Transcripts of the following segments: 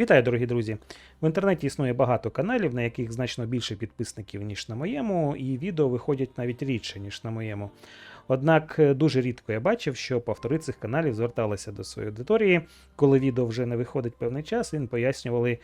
Вітаю, дорогі друзі! В інтернеті існує багато каналів, на яких значно більше підписників, ніж на моєму, і відео виходять навіть рідше, ніж на моєму. Однак е, дуже рідко я бачив, що автори цих каналів зверталися до своєї аудиторії, коли відео вже не виходить певний час, і пояснювали,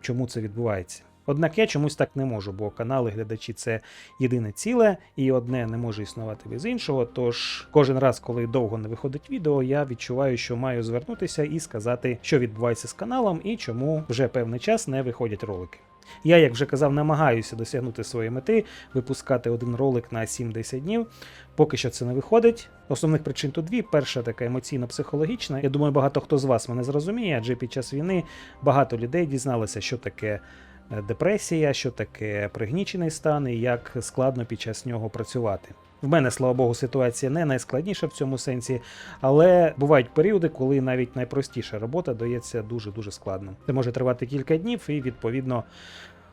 чому це відбувається. Однак я чомусь так не можу, бо канали глядачі це єдине ціле, і одне не може існувати без іншого. Тож кожен раз, коли довго не виходить відео, я відчуваю, що маю звернутися і сказати, що відбувається з каналом і чому вже певний час не виходять ролики. Я, як вже казав, намагаюся досягнути своєї мети, випускати один ролик на 7-10 днів. Поки що це не виходить. Основних причин тут дві. Перша така емоційно-психологічна. Я думаю, багато хто з вас мене зрозуміє, адже під час війни багато людей дізналися, що таке депресія, що таке пригнічений стан і як складно під час нього працювати. В мене, слава Богу, ситуація не найскладніша в цьому сенсі, але бувають періоди, коли навіть найпростіша робота дається дуже-дуже складно. Це може тривати кілька днів, і відповідно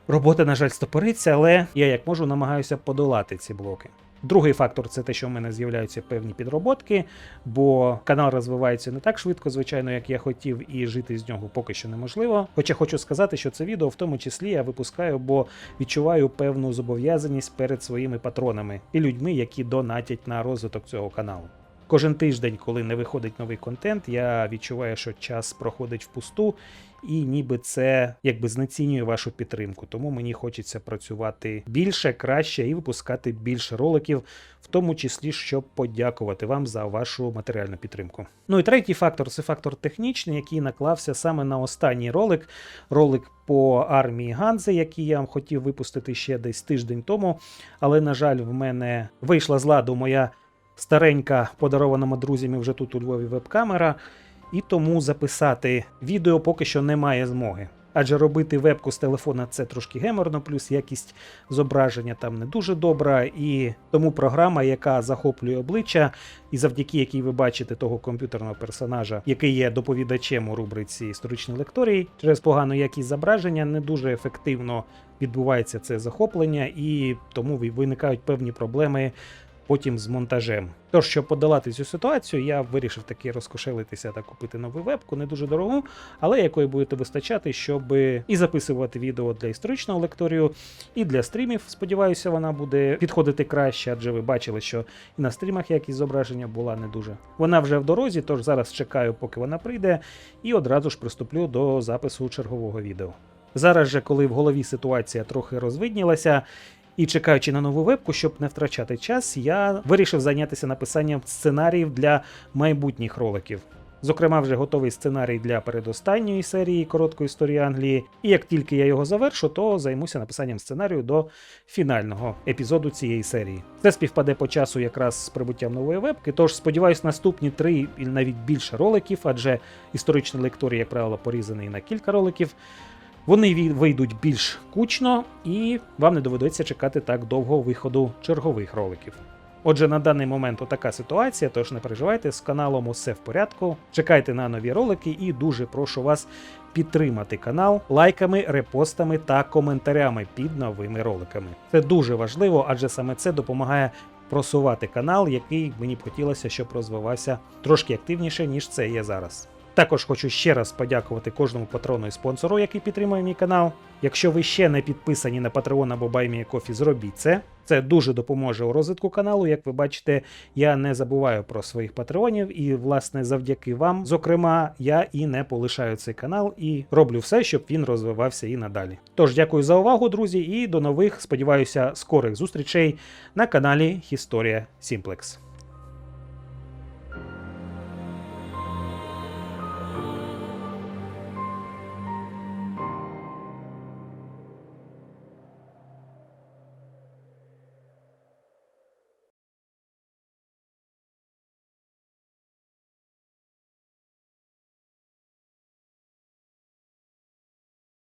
робота, на жаль, стопориться, але я як можу намагаюся подолати ці блоки. Другий фактор це те, що в мене з'являються певні підроботки, бо канал розвивається не так швидко, звичайно, як я хотів, і жити з нього поки що неможливо. Хоча хочу сказати, що це відео в тому числі я випускаю, бо відчуваю певну зобов'язаність перед своїми патронами і людьми, які донатять на розвиток цього каналу. Кожен тиждень, коли не виходить новий контент, я відчуваю, що час проходить впусту, і ніби це якби знецінює вашу підтримку. Тому мені хочеться працювати більше, краще і випускати більше роликів, в тому числі, щоб подякувати вам за вашу матеріальну підтримку. Ну і третій фактор це фактор технічний, який наклався саме на останній ролик. Ролик по армії Ганзи, який я вам хотів випустити ще десь тиждень тому. Але, на жаль, в мене вийшла з ладу моя старенька, подарована друзями вже тут у Львові веб-камера, і тому записати відео поки що немає змоги. Адже робити вебку з телефона це трошки геморно, плюс якість зображення там не дуже добра, і тому програма, яка захоплює обличчя, і завдяки якій ви бачите того комп'ютерного персонажа, який є доповідачем у рубриці історичної лекторії, через погану якість зображення не дуже ефективно відбувається це захоплення, і тому виникають певні проблеми потім з монтажем. Тож, щоб подолати цю ситуацію, я вирішив таки розкошелитися та купити нову вебку, не дуже дорогу, але якої будете вистачати, щоб і записувати відео для історичного лекторію, і для стрімів. Сподіваюся, вона буде підходити краще, адже ви бачили, що і на стрімах якість зображення була не дуже. Вона вже в дорозі, тож зараз чекаю, поки вона прийде, і одразу ж приступлю до запису чергового відео. Зараз же, коли в голові ситуація трохи розвиднілася, і чекаючи на нову вебку, щоб не втрачати час, я вирішив зайнятися написанням сценаріїв для майбутніх роликів. Зокрема, вже готовий сценарій для передостанньої серії короткої історії Англії. І як тільки я його завершу, то займуся написанням сценарію до фінального епізоду цієї серії. Це співпаде по часу якраз з прибуттям нової вебки. Тож сподіваюсь, наступні три і навіть більше роликів, адже історичний лекторій, як правило, порізаний на кілька роликів. Вони вийдуть більш кучно, і вам не доведеться чекати так довго виходу чергових роликів. Отже, на даний момент отака ситуація, тож не переживайте, з каналом усе в порядку. Чекайте на нові ролики і дуже прошу вас підтримати канал лайками, репостами та коментарями під новими роликами. Це дуже важливо, адже саме це допомагає просувати канал, який мені б хотілося, щоб розвивався трошки активніше, ніж це є зараз. Також хочу ще раз подякувати кожному патрону і спонсору, який підтримує мій канал. Якщо ви ще не підписані на Patreon або BuyMeACoffee, зробіть це. Це дуже допоможе у розвитку каналу. Як ви бачите, я не забуваю про своїх патреонів, і, власне, завдяки вам, зокрема, я і не полишаю цей канал і роблю все, щоб він розвивався і надалі. Тож дякую за увагу, друзі, і до нових, сподіваюся, скорих зустрічей на каналі Historia Simplex.